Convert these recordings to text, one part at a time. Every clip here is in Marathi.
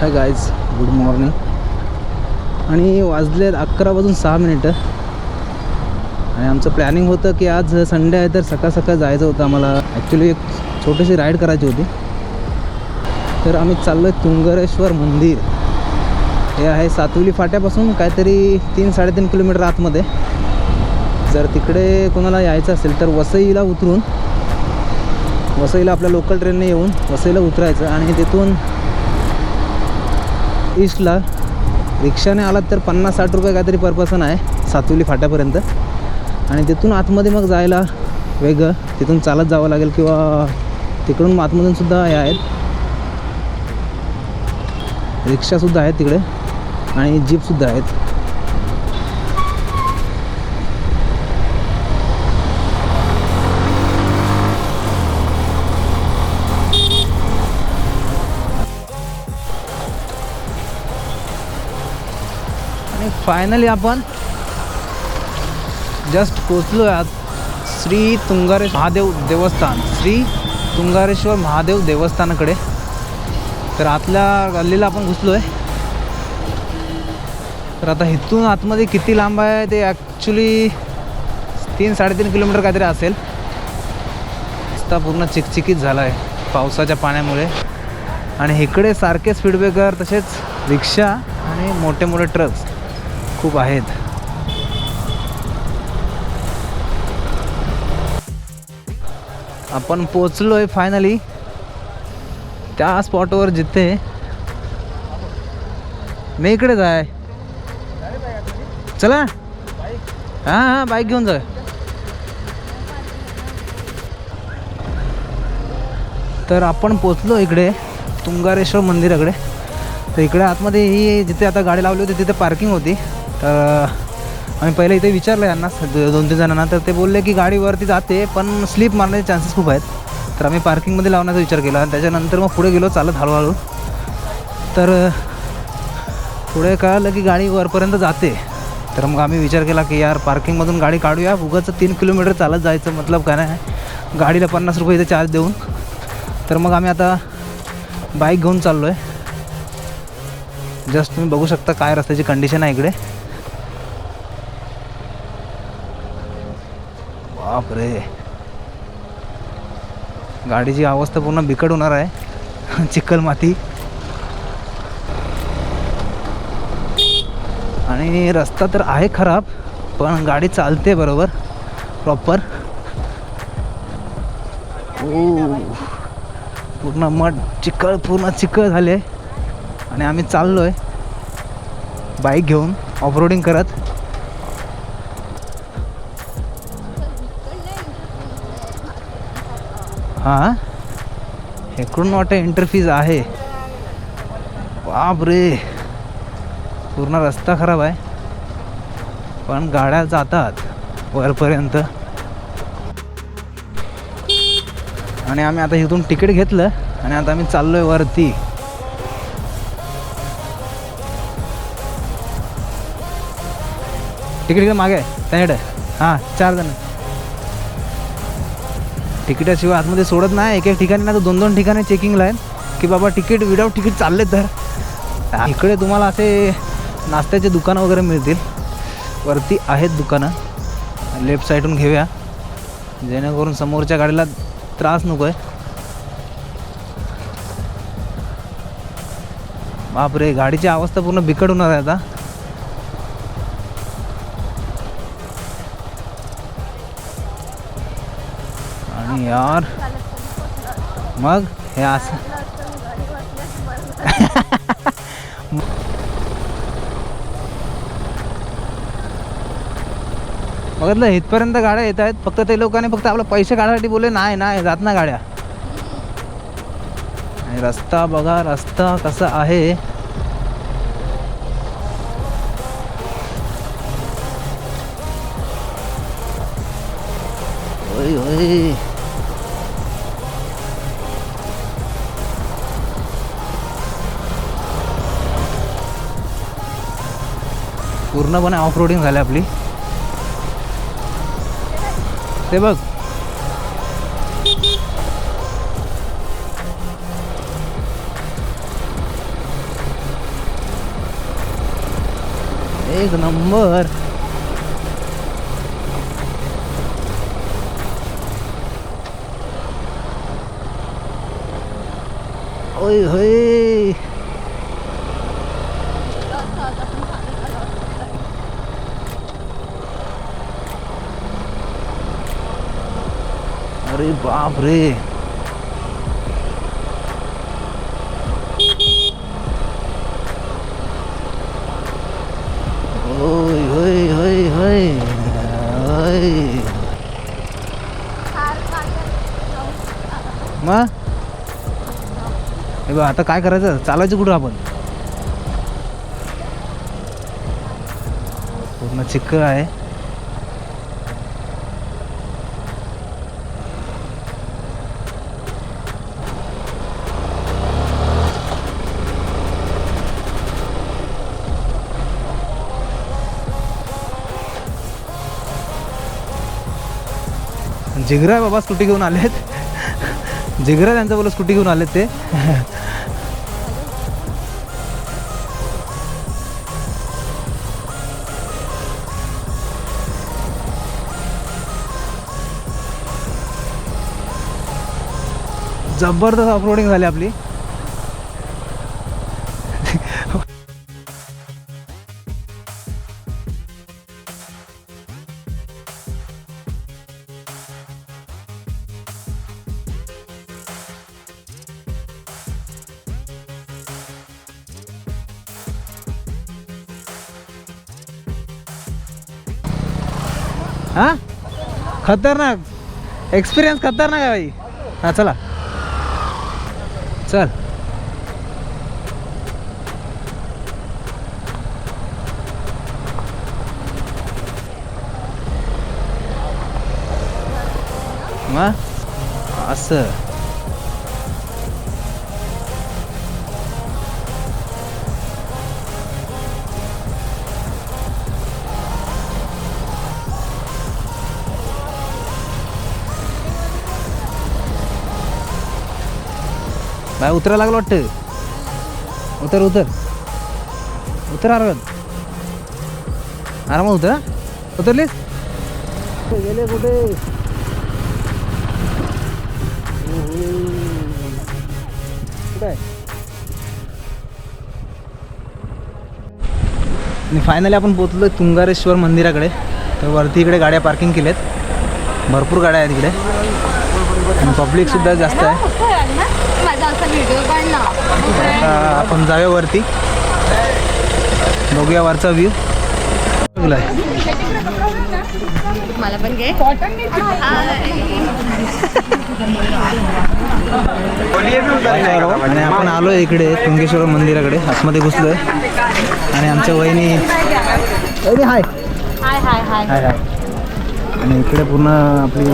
हाय गायज गुड मॉर्निंग आणि वाजलेत अकरा वाजून सहा मिनिटं आणि आमचं प्लॅनिंग होतं की आज संडे आहे तर सकाळ सकाळ जायचं होतं आम्हाला. ॲक्च्युली एक छोटीशी राईड करायची होती. तर आम्ही चाललो आहे तुंगरेश्वर मंदिर. हे आहे सातवली फाट्यापासून काहीतरी तीन साडेतीन किलोमीटर आतमध्ये. जर तिकडे कोणाला यायचं असेल तर वसईला उतरून. वसईला आपल्या लोकल ट्रेनने येऊन वसईला उतरायचं आणि तिथून ईस्टला रिक्षाने आलात तर पन्नास साठ रुपये काहीतरी पर पर्सन आहे सातवली फाट्यापर्यंत. आणि तिथून आतमध्ये मग जायला वेगळं. तिथून चालत जावं लागेल किंवा तिकडून आतमधून सुद्धा हे आहेत. रिक्षासुद्धा आहेत तिकडे. आणि जीपसुद्धा आहेत. फायनली आपण जस्ट पोचलो आहे श्री तुंगारेश्वर महादेव देवस्थान. श्री तुंगारेश्वर महादेव देवस्थानाकडे. तर आतल्या गल्लीला आपण घुसलो आहे तर आता इथून आतमध्ये किती लांब आहे ते ॲक्च्युली तीन साडेतीन किलोमीटर काहीतरी असेल. रस्ता पूर्ण चिकचिकीत झाला आहे पावसाच्या पाण्यामुळे. आणि इकडे सारखे स्पीडब्रेकर तसेच रिक्षा आणि मोठे मोठे ट्रक्स खूप आहेत. आपण पोचलो आहे फायनली त्या स्पॉटवर जिथे. मी इकडेच आहे चला. हां हां बाईक घेऊन जा तर आपण पोचलो इकडे तुंगारेश्वर मंदिराकडे. तर इकडे आतमध्ये ही जिथे आता गाडी लावली होती तिथे पार्किंग होती. तर आम्ही पहिले इथे विचारलं यांना दोन तीन जणांना. तर ते बोलले की गाडीवरती जाते पण स्लीप मारण्याचे चान्सेस खूप आहेत. तर आम्ही पार्किंगमध्ये लावण्याचा विचार केला. आणि त्याच्यानंतर मग पुढे गेलो चालत हळूहळू. तर पुढे कळलं की गाडी वरपर्यंत जाते. तर मग आम्ही विचार केला की यार पार्किंगमधून गाडी काढूया. उगाचं तीन किलोमीटर चालत जायचं मतलब काय नाही. गाडीला पन्नास रुपये इथे चार्ज देऊन. तर मग आम्ही आता बाईक घेऊन चाललो आहे जस्ट तुम्ही बघू शकता काय रस्त्याची कंडिशन आहे इकडे. बापरे. गाडीची अवस्था पूर्ण बिकट होणार आहे. चिखल माती. आणि रस्ता तर आहे खराब पण गाडी चालते बरोबर. प्रॉपर ओ पूर्ण मठ चिखल पूर्ण चिखल झाले. आणि आम्ही चाललो आहे बाईक घेऊन ऑफरोडिंग करत. हां? इकडून वाटतं इंटरफीज आहे. बाप रे पूर्ण रस्ता खराब आहे. पण गाड्या जातात वरपर्यंत. आणि आम्ही आता इथून तिकीट घेतलं आणि आता आम्ही चाललो आहे वरती. तिकीट मागे आहे त्याकडे हां चार जण. तिकिटाशिवाय आतमध्ये सोडत नाही. एक एक ठिकाणी ना तर दोन दोन ठिकाणी चेकिंगला आहे की बाबा तिकीट विदाऊट तिकीट चालले तर. इकडे तुम्हाला असे नाश्त्याचे दुकानं वगैरे मिळतील. वरती आहेत दुकानं. लेफ्ट साईडून घेऊया. जेणेकरून समोरच्या गाडीला त्रास नको आहे बापरे गाडीची अवस्था पूर्ण बिकट होणार आहे आता. यार। मग? हे असं बघितलं इथपर्यंत गाड्या येत आहेत. फक्त ते लोकांनी फक्त आपलं पैसे काढायसाठी बोलले नाही नाही जात ना गाड्या. आणि रस्ता बघा रस्ता कसा आहे. ओय ओय. पूर्णपणे ऑफ रोडिंग झाली आपली. ते बघ. एक नंबर. ओय होय. अरे बाप रे होय होय होय होय होय मग हे आता काय करायचं? चालायचं कुठं आपण? पूर्ण चिक्क आहे. जिगरा बाबा स्कूटी घेऊन आलेत. जिगरा त्यांचा बोला स्कूटी घेऊन आलेत ते. जबरदस्त ऑफरोडिंग झाली आपली. खतरनाक. एक्सपिरियन्स खतरनाक आहे भाई. हा चला. चल. मग असं. बाय उतरा लागलं वाटतं. उतर उतर. उतर आरामात आरामात उतर? उतरलीस? कुठे गेले कुठे? कुठे आहे? आणि फायनली आपण पोचलो तुंगारेश्वर मंदिराकडे. तर वरती इकडे गाड्या पार्किंग केल्यात. भरपूर गाड्या आहेत इकडे. आणि पब्लिक सुद्धा जास्त आहे माझा असा व्हिडिओ काढ ना आता आपण जाऊया वरती. बघूया वरचा व्ह्यू मला पण घे. आणि आपण आलो इकडे तुंगेश्वर मंदिराकडे. आतमध्ये घुसलोय. आणि आमच्या वहिनी हाय हाय हाय हाय आणि इकडे पूर्ण आपली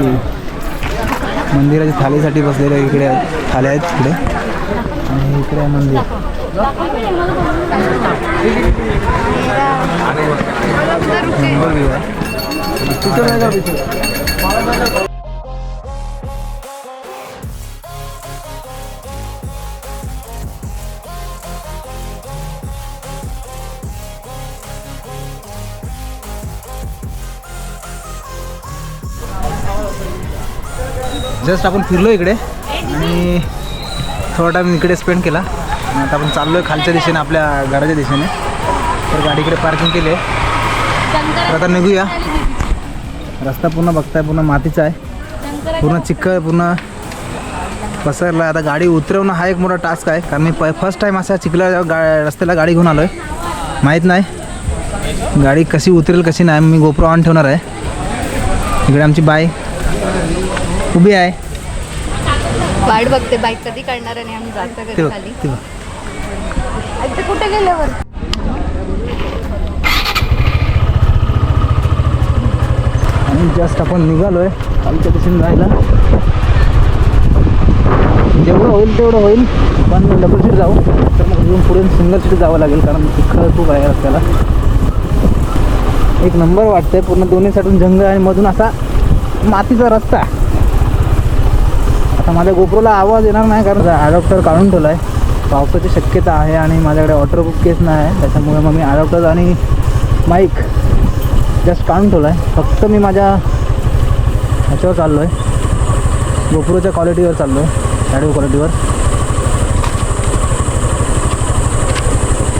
मंदिराच्या थालीसाठी बसलेले इकडे थाल्या आहेत इकडे आणि इकडे आहे मंदिर. आहे. तिथं. जस्ट आपण फिरलो इकडे आणि थोडा टाईम इकडे स्पेंड केला. आणि आता आपण चाललो आहे खालच्या दिशेने आपल्या घराच्या दिशेने. तर गाडीकडे पार्किंग केली आहे तर आता निघूया. रस्ता पूर्ण बघताय पूर्ण मातीचा आहे. पूर्ण चिक्कल पूर्ण पसरला आता गाडी उतरवणं हा एक मोठा टास्क आहे. कारण मी प फर्स्ट टाईम असा चिखला गा रस्त्याला गाडी घेऊन आलो आहे माहीत नाही. गाडी कशी उतरेल कशी नाही मी गोप्रो ऑन ठेवणार आहे. इकडे आमची बाय उभी आहे. वाट बघते बाईक कधी काढणार आणि आम्ही जातो बघ खाली. ते कुठे गेल्यावर? आणि जस्ट आपण निघालो आहे खालच्या दिशेने जायला. जेवढं होईल तेवढं होईल. पण डबल सीट जाऊ. तर मग अजून पुढे सिंगल सीट जावं लागेल कारण चिखल खूप आहे रस्त्याला. एक नंबर वाटतंय पूर्ण दोन्ही साईडून जंगल आणि मधून असा मातीचा रस्ता आता माझ्या गोप्रोला आवाज येणार नाही कारण अडॉप्टर काढून ठेवला आहे पावसाची शक्यता आहे आणि माझ्याकडे वॉटरप्रूफ केस नाही आहे. त्याच्यामुळे मग मी अडॉप्टर आणि माईक जस्ट काढून ठेवला आहे फक्त मी माझ्या ह्याच्यावर चाललो आहे गोप्रोच्या क्वालिटीवर चाललो आहे ॲडिओ क्वालिटीवर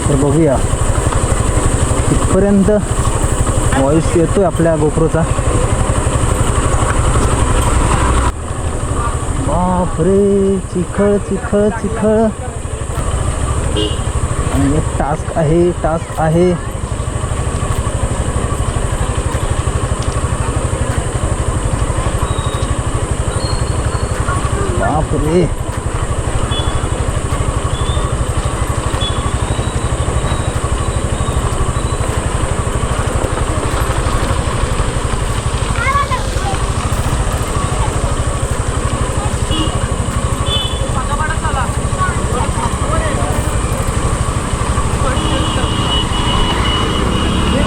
तर बघूया. इथपर्यंत व्हॉईस आहे आपल्या गोप्रोचा. बापरे चिखळ चिखळ चिखळ आणि एक टास्क आहे टास्क आहे. बापरे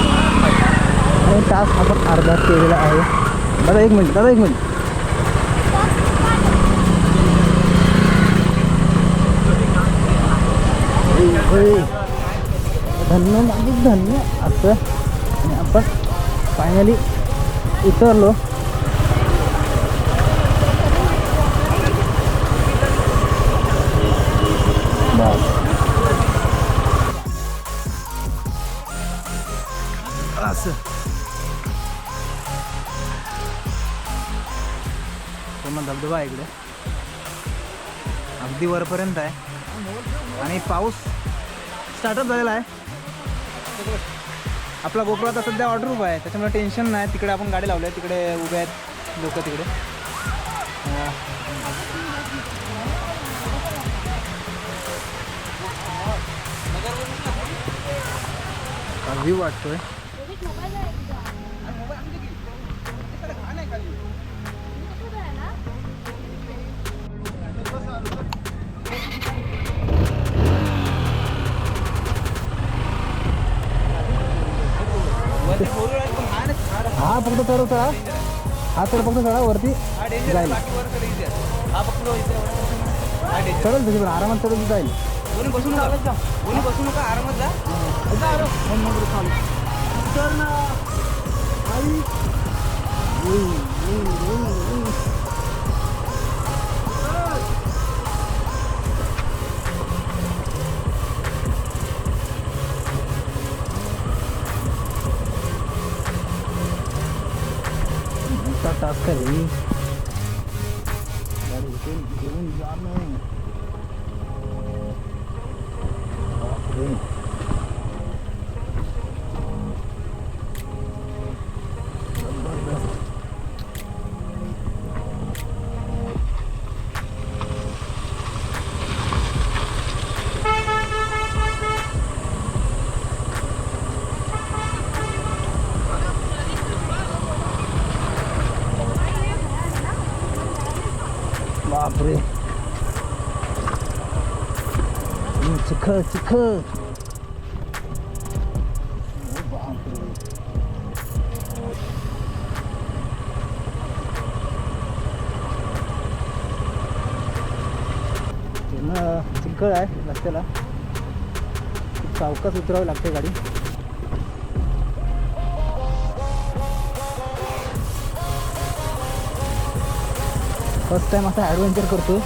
आणि टास्क आपण अर्धा केलेला आहे दादा एक मिनिट दादा एक मिनिट. धन्य म्हणजे धन्य. असं. आणि आपण फायनली उतरलो धबधबा आहे इकडे. अगदी वरपर्यंत आहे. आणि पाऊस स्टार्टअप झालेला आहे. आपला गोकुळ आता सध्या ऑर्डर उभा आहे. त्याच्यामुळे टेन्शन नाही. तिकडे आपण गाडी लावली आहे. तिकडे उभे आहेत लोक तिकडे. व्ह्यू वाटतोय. फक्त चढ चढा हा चढ फक्त चढा वरती जाईल. चढल तुझी पण आरामात चढत जाईल. बसू नका. कोणी बसू नका आरामात जा. टास्क आहे भाई. गाडी इथून घेऊन जाणं बापरे. जबरदस्त. बापरे हम्म, चिखल चिखळ आहे रस्त्याला खूप उतरावी लागते गाडी फर्स्ट टाइम असा ॲडव्हेंचर करतो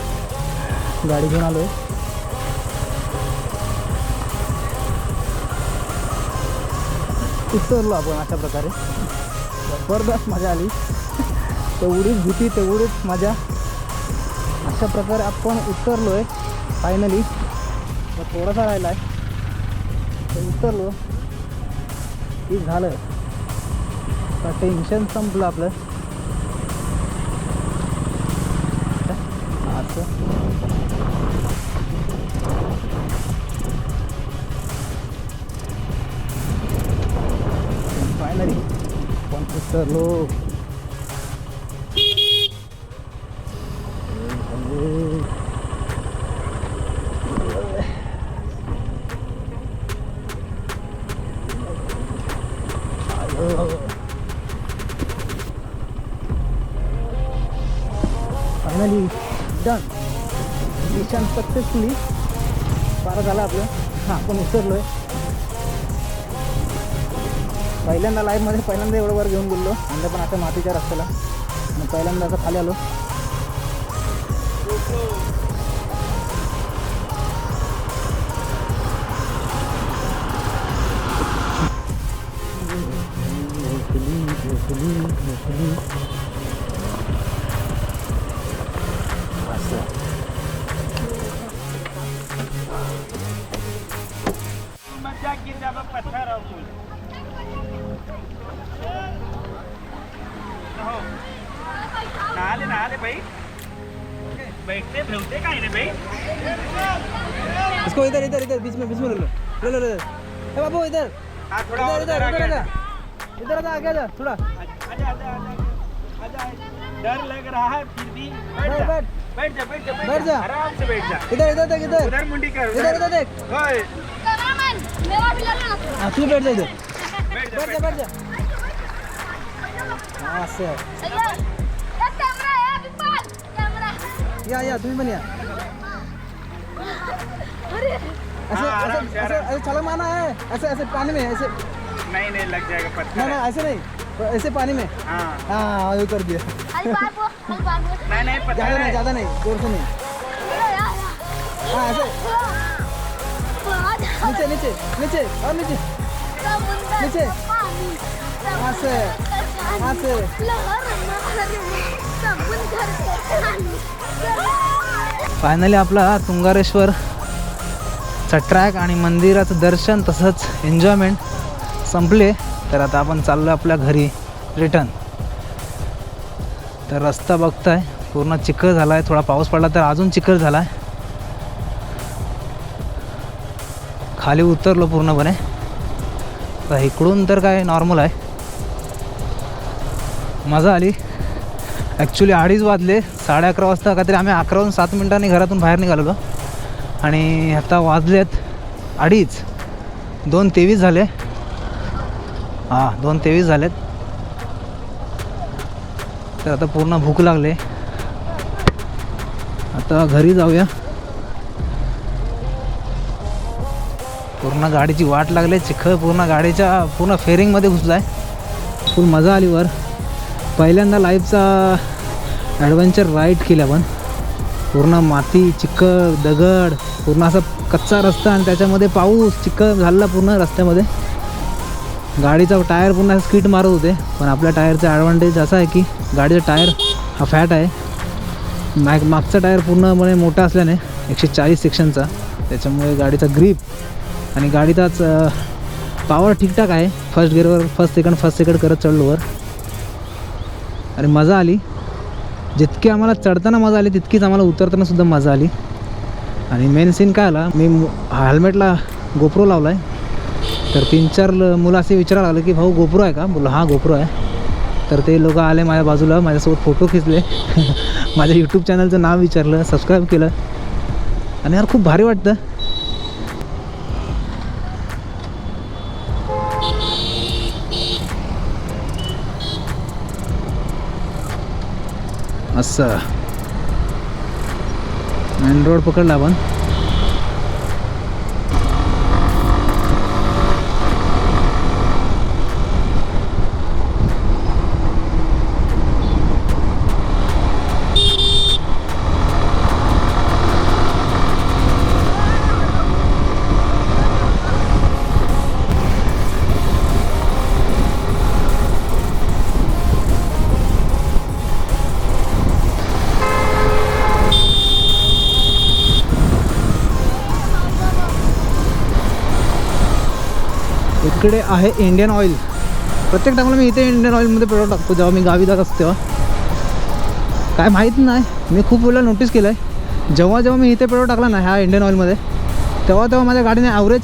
गाडी घेऊन आलो उतरलो आपण अशा प्रकारे. जबरदस्त मजा आली. तेवढीच भीती तेवढीच मजा. अशा प्रकारे आपण उतरलो आहे फायनली थोडासा राहिला आहे तर उतरलो. की झालं. टेन्शन संपलं आपलं. उतरलो फायनली डन मिशन सक्सेसफुली पार झालं आपलं. हाँ आपण उतरलो आहे पहिल्यांदा लाईफमध्ये पहिल्यांदा एवढं वर घेऊन गेलो. आणि पण आता मातीच्या रस्त्याला. आणि पहिल्यांदा असं खाली आलो. ठेवते काय रे भाई इसको इधर इधर इधर बीच में बीच में ले। लो ले लो। ए बाबू इधर। हाँ थोड़ा इधर इधर इधर इधर। आजा इधर आजा आगे आजा थोड़ा। आजा आजा आजा डर लग रहा है फिर भी। बैठ बैठ। बैठ जा बैठ जा बैठ जा बैठ जा। आराम से बैठ जा। इधर इधर देख इधर। उधर मुंडी कर इधर इधर देख। ओए। कॅमेरामॅन मेवा भी लागला ना हाँ तू बैठ जा इधर। बैठ जा बैठ जा हाँ असं या या तुम्ही पण या. अरे. ऐसे हाँ, ऐसे ऐसे ऐसे छलांग है ऐसे ऐसे पानी में ऐसे. नहीं नहीं लग जाएगा पत्थर. ना है। ऐसे नहीं ऐसे पानी में. हाँ. हाँ ये कर दिया. नहीं नहीं पत्थर ज़्यादा नहीं ज़्यादा नहीं ज़ोर से नहीं. या, या, या. हाँ ऐसे. बाद. नीचे नीचे नीचे और नीचे. नीचे. पाणी, असं. समुद्राचं असं. फायनली आपला तुंगारेश्वरचा ट्रॅक आणि मंदिराचं दर्शन तसंच एन्जॉयमेंट संपले. तर आता आपण चाललो आपल्या घरी रिटर्न तर रस्ता बघताय पूर्ण चिखल झाला आहे थोडा पाऊस पडला तर अजून चिखल झाला आहे खाली उतरलो पूर्णपणे. तर इकडून तर काय नॉर्मल आहे. मजा आली. ॲक्च्युली अडीच वाजले साडे अकरा वाजता काहीतरी आम्ही अकराहून सात मिनिटांनी घरातून बाहेर निघालेलो. आणि आता वाजलेत अडीच. दोन तेवीस झाले. हां दोन तेवीस झालेत. तर आता पूर्ण भूक लागले. आता घरी जाऊया. पूर्ण गाडीची वाट लागली. चिखल पूर्ण गाडीच्या पूर्ण फेरिंगमध्ये घुसला आहे फुल मजा आली वर. पहिल्यांदा लाईफचा ॲडव्हेंचर राईड केला पण. पूर्ण माती चिखल दगड पूर्ण असा कच्चा रस्ता आणि त्याच्यामध्ये पाऊस चिखल झालेला पूर्ण रस्त्यामध्ये. गाडीचा टायर पूर्ण स्किट मारत होते पण आपल्या टायरचा ॲडव्हान्टेज असा आहे की गाडीचा टायर हा फॅट आहे. मॅग मागचा टायर पूर्णपणे मोठा असल्याने एकशे चाळीस सेक्शनचा त्याच्यामुळे गाडीचा ग्रीप आणि गाडीचाच पॉवर ठीकठाक आहे. फर्स्ट गिअरवर फर्स्ट सेकंड फर्स्ट सेकंड करत चढलोवर आणि मजा आली. जितकी आम्हाला चढताना मजा आली तितकीच आम्हाला उतरताना सुद्धा मजा आली. आणि मेन सीन काय आला? मी हेल्मेटला गोप्रो लावला आहे तर तीन चार ल- मुलं असे विचारायला लागले की भाऊ गोप्रो आहे का? बोला हा गोप्रो आहे. तर ते लोक आले माझ्या बाजूला माझ्यासोबत फोटो खिचले. माझ्या यूट्यूब चॅनलचं नाव विचारलं सबस्क्राईब केलं. आणि यार खूप भारी वाटतं. असं. मेन रोड पकडला आपण. इकडे आहे इंडियन ऑइल प्रत्येक टायमाला मी इथे इंडियन ऑइलमध्ये पेट्रोल टाकतो जेव्हा मी गावी जात असतो तेव्हा. काय माहीत नाही. मी खूप वेळा नोटीस केलं आहे जेव्हा जेव्हा मी इथे पेट्रोल टाकला ना ह्या इंडियन ऑइलमध्ये तेव्हा तेव्हा माझ्या गाडीने ॲव्हरेज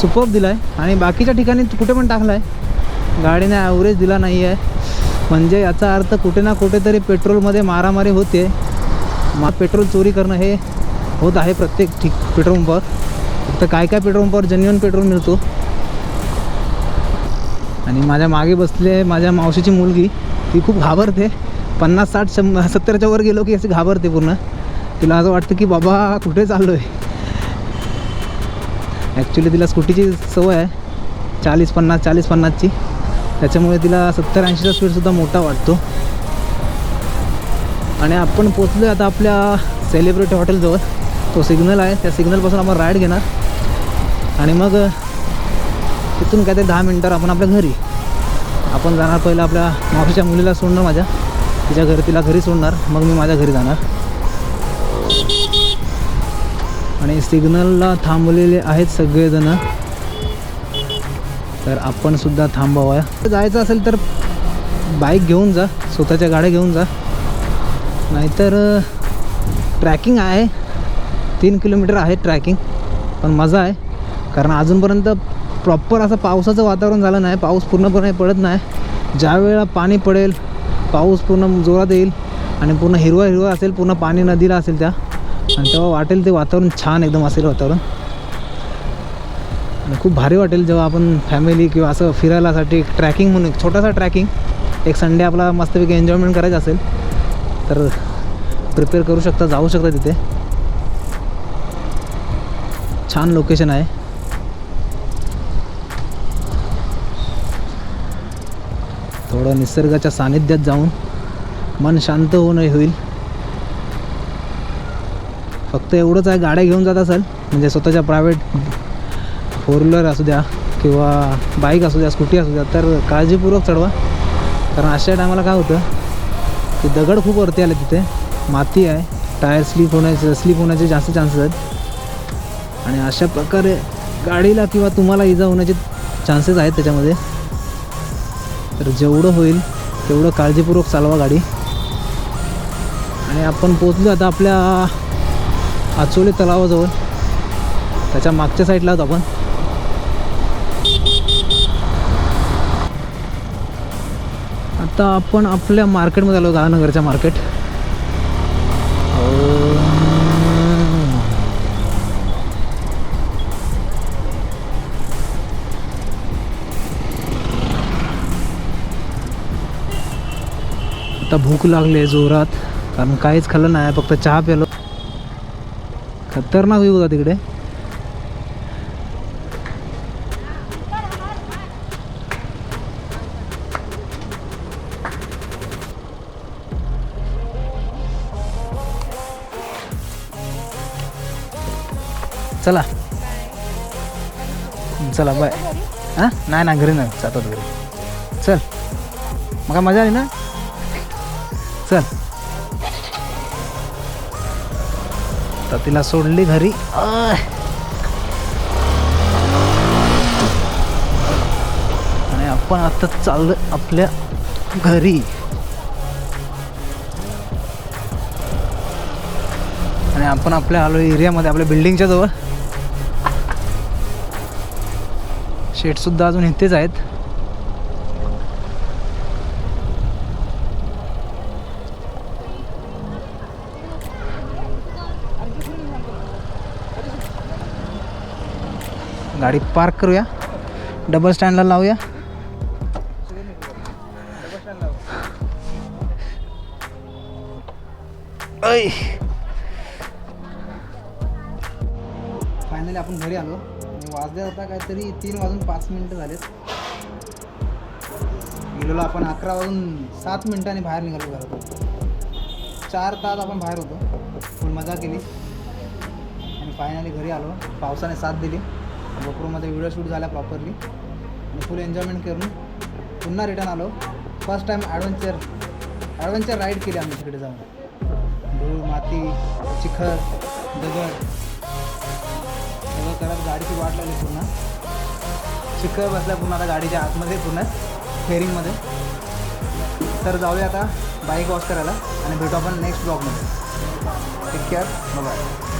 सुपअप दिला आहे आणि बाकीच्या ठिकाणी कुठे पण टाकला आहे गाडीने ॲव्हरेज दिला नाही आहे म्हणजे याचा अर्थ कुठे ना कुठेतरी पेट्रोलमध्ये मारामारी होते. मा पेट्रोल चोरी करणं हे होत आहे प्रत्येक ठीक पेट्रोल पंपावर. तर काय काय पेट्रोल पंपावर जेन्युअन पेट्रोल मिळतो? आणि माझ्या मागे बसले माझ्या मावशीची मुलगी ती खूप घाबरते. पन्नास साठ शं सत्तरच्या वर गेलो की अशी घाबरते पूर्ण. तिला असं वाटतं की बाबा कुठे चाललो आहे ॲक्च्युली तिला स्कूटीची सवय आहे. चाळीस पन्नास चाळीस पन्नासची. त्याच्यामुळे तिला सत्तर ऐंशीचा स्पीडसुद्धा मोठा वाटतो. आणि आपण पोचलो आता आपल्या सेलिब्रिटी हॉटेलजवळ तो सिग्नल आहे. त्या सिग्नलपासून आपण राईड घेणार. आणि मग तिथून काय ते दहा मिनटावर आपण आपल्या घरी. आपण जाणार पहिलं आपल्या मावशीच्या मुलीला सोडणार माझ्या. तिच्या घरी तिला घरी सोडणार. मग मी माझ्या घरी जाणार. आणि सिग्नलला थांबलेले आहेत सगळेजण. तर आपण सुद्धा थांबावं जायचं असेल तर बाईक घेऊन जा. स्वतःच्या गाड्या घेऊन जा. नाहीतर ट्रॅकिंग आहे. तीन किलोमीटर आहे ट्रॅकिंग पण मजा आहे. कारण अजूनपर्यंत प्रॉपर असं पावसाचं वातावरण झालं नाही पाऊस पूर्णपणे पडत नाही. ज्या वेळेला पाणी पडेल पाऊस पूर्ण जोरात येईल आणि पूर्ण हिरवा हिरवा असेल पूर्ण पाणी नदीला असेल त्या. आणि तेव्हा वाटेल ते वातावरण छान एकदम असेल वातावरण. आणि खूप भारी वाटेल जेव्हा आपण फॅमिली किंवा असं फिरायलासाठी ट्रॅकिंग म्हणून एक छोटासा ट्रॅकिंग एक संडे आपला मस्तपैकी एन्जॉयमेंट करायचं असेल तर प्रिपेअर करू शकता जाऊ शकता तिथे. छान लोकेशन आहे. निसर्गाच्या सानिध्यात जाऊन मन शांत होणं होईल. फक्त एवढंच आहे गाड्या घेऊन जात असाल म्हणजे स्वतःच्या प्रायव्हेट फोर व्हीलर असू द्या किंवा बाईक असू द्या स्कूटी असू द्या तर काळजीपूर्वक चढवा. कारण अशा टायमाला काय होतं की दगड खूप वरती आले तिथे माती आहे टायर स्लिप होण्याचे स्लिप होण्याचे जास्त चान्सेस आहेत. आणि अशा प्रकारे गाडीला किंवा तुम्हाला इजा होण्याचे चान्सेस आहेत त्याच्यामध्ये. तर जेवढं होईल तेवढं काळजीपूर्वक चालवा गाडी. आणि आपण पोचलो आता आपल्या आचोली तलावाजवळ. त्याच्या मागच्या साईडला आहोत आपण. आता आपण आपल्या मार्केटमध्ये आलो गावनगरच्या मार्केट. आता भूक लागली आहे जोरात. कारण काहीच खाल्लं नाही फक्त चहा प्यालो. खतरनाक व्ह्यू होता तिकडे. चला. चला बाय. हां? नाही ना घरी नाही. जातात घरी. चल. मग काय मजा आली ना? चल. तर तिला सोडली घरी. आणि आपण आता चाललो आपल्या घरी. आणि आपण आपल्या आलो एरियामध्ये आपल्या बिल्डिंगच्या जवळ. शेडसुद्धा अजून इथेच आहेत. गाडी पार्क करूया. डबल स्टँडला लावूया. ऐ. फायनली आपण घरी आलो. आणि वाजले होता काहीतरी तीन वाजून पाच मिनटं झालेत. गेलो आपण अकरा वाजून सात मिनिटांनी बाहेर निघालो घरातून. चार तास आपण बाहेर होतो. फुल मजा केली. आणि फायनली घरी आलो. पावसाने साथ दिली. गोप्रोमध्ये व्हिडिओ शूट झाला प्रॉपरली आणि फुल एन्जॉयमेंट करून पुन्हा रिटर्न आलो. First time adventure adventure ride केली आम्ही तिकडे जाऊन. धूळ माती चिखल दगड. सगळं करत गाडीची वाट लागली पूर्ण. चिखल बसल्या पूर्ण आता गाडीच्या आतमध्ये पूर्ण फेरिंगमध्ये तर जाऊया आता बाईक वॉश करायला आणि भेटू आपण नेक्स्ट ब्लॉगमध्ये टेक केअर बाय